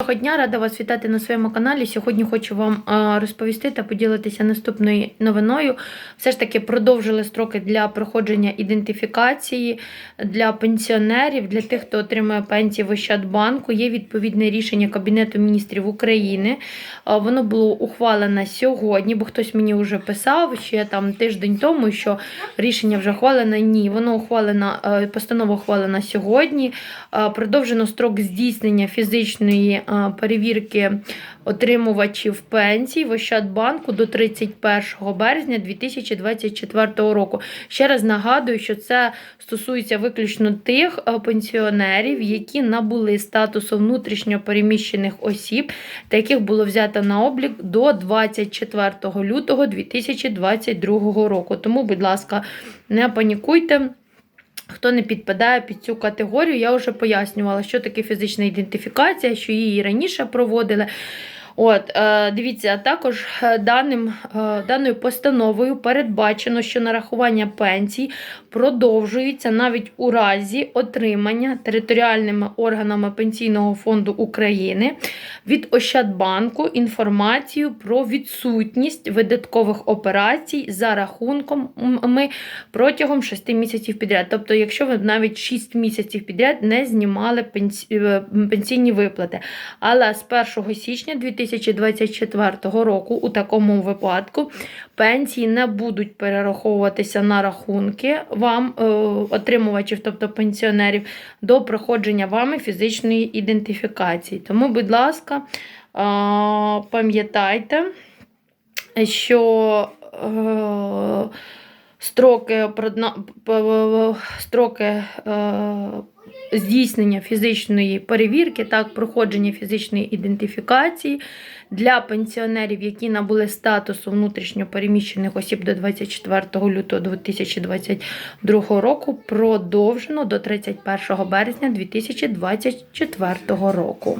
Доброго дня, рада вас вітати на своєму каналі. Сьогодні хочу вам розповісти та поділитися наступною новиною. Все ж таки продовжили строки для проходження ідентифікації для пенсіонерів, для тих, хто отримує пенсії в Ощадбанку. Є відповідне рішення Кабінету міністрів України. Воно було ухвалене сьогодні, бо хтось мені вже писав ще там тиждень тому, що рішення вже ухвалене. Ні, воно ухвалено, постанова ухвалена сьогодні. Продовжено строк здійснення фізичної перевірки отримувачів пенсій в Ощадбанку до 31 березня 2024 року. Ще раз нагадую, що це стосується виключно тих е, пенсіонерів, які набули статусу внутрішньо переміщених осіб, та яких було взято на облік до 24 лютого 2022 року. Тому, будь ласка, не панікуйте. Хто не підпадає під цю категорію, я вже пояснювала, що таке фізична ідентифікація, що її раніше проводили. От, е, дивіться, також е, даним, е, даною постановою передбачено, що нарахування пенсій продовжується навіть у разі отримання територіальними органами Пенсійного фонду України від Ощадбанку інформацію про відсутність видаткових операцій за рахунком протягом 6 місяців підряд. Тобто, якщо ви навіть 6 місяців підряд не знімали пенсійні виплати. Але з 1 січня 2024 року у такому випадку пенсії не будуть перераховуватися на рахунки вам, е, отримувачів, тобто пенсіонерів, до проходження вами фізичної ідентифікації. Тому, будь ласка, е, пам'ятайте, що е, строки, строки здійснення фізичної перевірки, так, проходження фізичної ідентифікації для пенсіонерів, які набули статусу внутрішньопереміщених осіб до 24 лютого 2022 року, продовжено до 31 березня 2024 року.